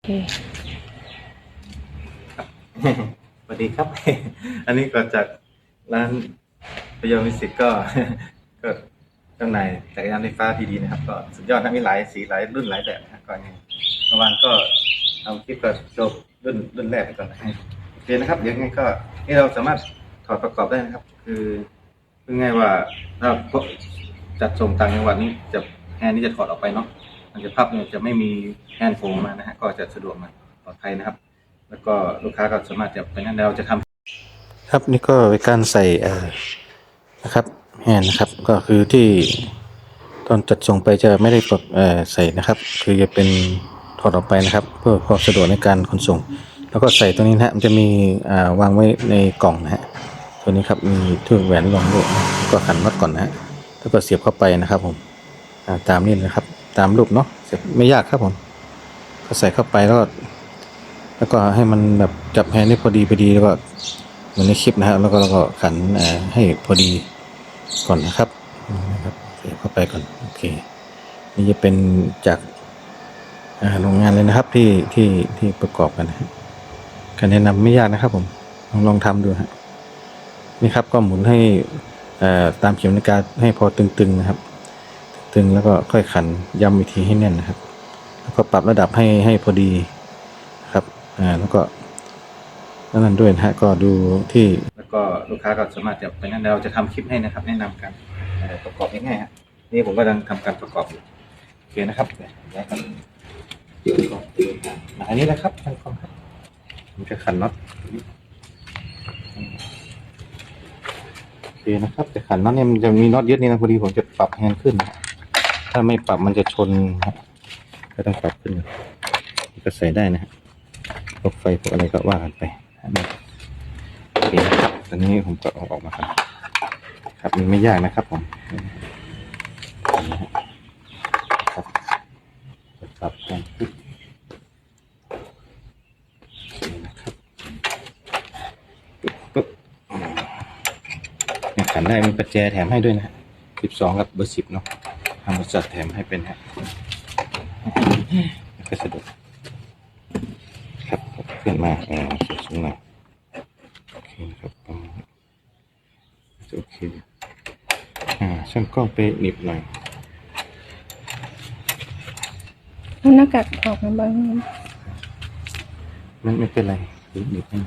สวัสดีครับ อันนี้ก็จากร้านพยอมิสิกก็ ก็จำหน่ายจักรยานไฟฟ้าดีๆนะครับ ก็สุดยอดนะมีหลายสีหลายรุ่นหลายแบบนะก็ยังเมื่อวานก็เอาคลิปก็โชว์รุ่นรุ่นแรกไปก่อนนะโอเคนะครับเดี๋ยวไงก็นี่เราสามารถถอดประกอบได้นะครับ คือคือง่ายว่าถ้าจัดส่งต่างจังหวัดนี้จะแฮนนี้จะถอดออกไปเนาะ มันจะพับเนี่ยจะไม่มีแฮนด์โฟมมานะฮะก็จะสะดวกมาปลอดภัยนะครับ แล้วก็ลูกค้าก็สามารถจะไปนั่นเราจะทำครับนี่ก็เป็นการใส่นะครับแฮนนะครับก็คือที่ตอนจัดส่งไปจะไม่ได้ปลดใส่นะครับ คือจะเป็นถอดออกไปนะครับ เพื่อความสะดวกในการขนส่ง แล้วก็ใส่ตัวนี้นะฮะมันจะมีวางไว้ในกล่องนะฮะตัวนี้ครับมีทุ่งแหวนรองด้วยก็ขันน็อตก่อนนะฮะแล้วก็เสียบเข้าไปนะครับผมตามนี้นะครับ ตามรูปเนาะไม่ยากครับผมก็ใส่เข้าไปแล้วก็แล้วก็ให้มันแบบจับแฮนด์ได้พอดีพอดีแล้วก็เหมือนในคลิปนะฮะแล้วก็เราก็ขันให้พอดีก่อนนะครับนะครับเสียบเข้าไปก่อนโอเค นี่จะเป็นจากโรงงานเลยนะครับที่ที่ที่ประกอบกันนะการแนะนำไม่ยากนะครับผมลองลองทำดูฮะนี่ครับก็หมุนให้ตามเข็มนาฬิกาให้พอตึงๆนะครับ ตึงแล้วก็ค่อยขันย้ำอีกทีให้แน่นนะครับ แล้วก็ปรับระดับให้ให้พอดีครับอ่าแล้วก็นั่นด้วยนะฮะก็ดูที่แล้วก็ลูกค้าก็สามารถจะไปนั่นเราจะทำคลิปให้นะครับ แนะนำการประกอบง่ายๆฮะนี่ผมกำลังทำการประกอบอยู่โอเคนะครับเดี๋ยวกันอันนี้นะครับทางคอมครับผมจะขันน็อตโอเคนะครับจะขันน็อตเนี่ยมันจะมีน็อตยึดนี่นะพอดีผมจะปรับแฮนด์ขึ้นนะ ถ้าไม่ปรับมันจะชนนะฮะก็ต้องปรับขึ้นก็ใส่ได้นะฮะพวกไฟพวกอะไรก็ว่ากันไปโอเคนะครับตอนนี้ผมก็อออกมาครับครับมันไม่ยากนะครับผมครับปรับแรงขึ้นโอเคนะครับปึ๊บเนี่ยขันได้มีประแจแถมให้ด้วยนะฮะสิบสองกับเบอร์สิบเนาะางบริษัทแถมให้เป็นฮะก็สะดวกครับขึ้นมาอ่าสูงหน่อยโอเคครับประมาณนี้จะโอเคอ่าช่างกล้องไปหนีบหน่อยเอาหน้ากากออกมาบ้างไม่ไม่เป็นไรหนีบหนีบให้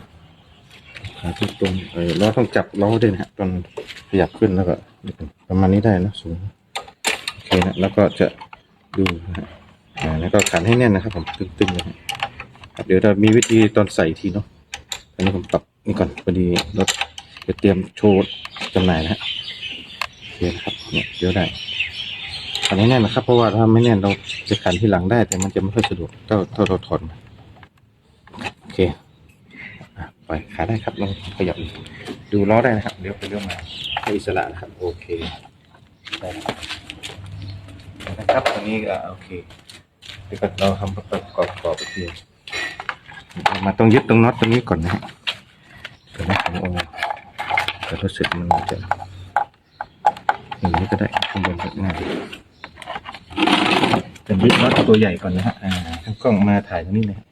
ขาตรงตรงๆเออแล้วต้องจับล้อด้วยนะฮะตอนขยับขึ้นแล้วก็ประมาณนี้ได้นะสูง คนะแล้วก็จะดูนะฮะแล้วก็ขันให้แน่นนะครับ ผมตึงๆเลยฮะครับเดี๋ยวเรามีวิธีตอนใส่ทีเนาะตอนนี้ผมปรับนี่ก่อนพอดีรถจะเตรียมโชว์จำหน่ายนะฮะโอเคนะครับเนี่ยเดี๋ยวได้ขันให้แน่นนะครับ เพราะว่าถ้าไม่แน่นเราจะขันที่หลังได้ แต่มันจะไม่ค่อยสะดวกเท่าเท่าเราถอดโอเคอะปล่อยขาได้ครับลองขยับดูล้อได้นะครับเดี๋ยวไปเรื่องมาให้อิสระนะครับ โอเคได้ครับ นะครับ ตอนนี้ก็โอเคเดี๋ยวก็เราทำประกอบประกอบไปทีมาต้องยึดตรงน็อตตรงนี้ก่อนนะฮะเดี๋ยวนะผมเอาแต่รู้สึกมันจะอย่างนี้ก็ได้ข้างบนก็ง่ายจะยึดน็อตตัวใหญ่ก่อนนะฮะอ่าทางกล้องมาถ่ายตรงนี้นะครับ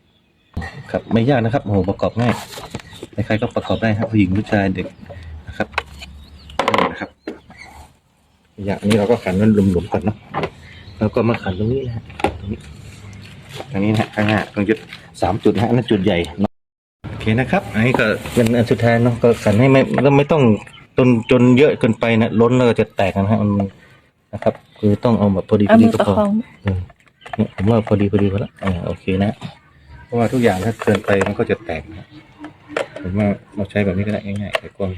ครับ ไม่ยากนะครับโอ้โหประกอบง่ายใครๆก็ประกอบได้ครับผู้หญิงผู้ชายเด็กนะครับนี่นะครับอย่างนี้เราก็ขันมันหลุมๆก่อนเนาะ แล้วก็มาขันตรงนี้นะฮะตรงนี้ตรงนี้นะฮะข้างหน้าต้องยึดสามจุดนะฮะนั่นจุดใหญ่เนาะโอเคนะครับอันนี้ก็เป็นอันสุดท้ายเนาะก็ขันให้ไม่ไม่ไม่ต้องจนจนเยอะเกินไปนะล้นแล้วก็จะแตกนะฮะมันนะครับ คือต้องเอาแบบพอดีพเอาอดีมือก็ประพอคองอืมเนี่ยผมว่าพอดีพอดีพอละอ่าโอเคนะ เพราะว่าทุกอย่างถ้าเกินไปมันก็จะแตกนะผมว่าเราใช้แบบนี้ก็ได้ง่ายๆไขควง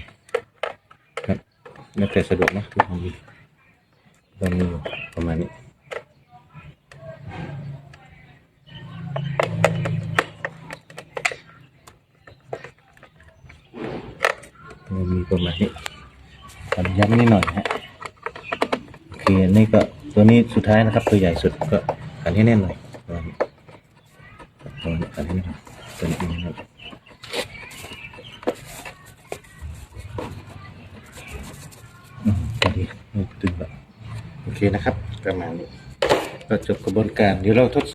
ครับไม่แต่สะดวกนะทุกคนมีเรามีอยู่ประมาณนี้ ประมาณนี้ทำย้ำนิดหน่อยฮะโอเคนี่ก็ตัวนี้สุดท้ายนะครับ ตัวใหญ่สุดก็ขันให้แน่นหน่อยประมาณนี้ประมาณนี้ขันให้แน่นหน่อยตัวนี้นะครับอืมพอดีนี่ตึงแล้วโอเคนะครับ ประมาณนี้ก็จบกระบวนการเดี๋ยวเราทด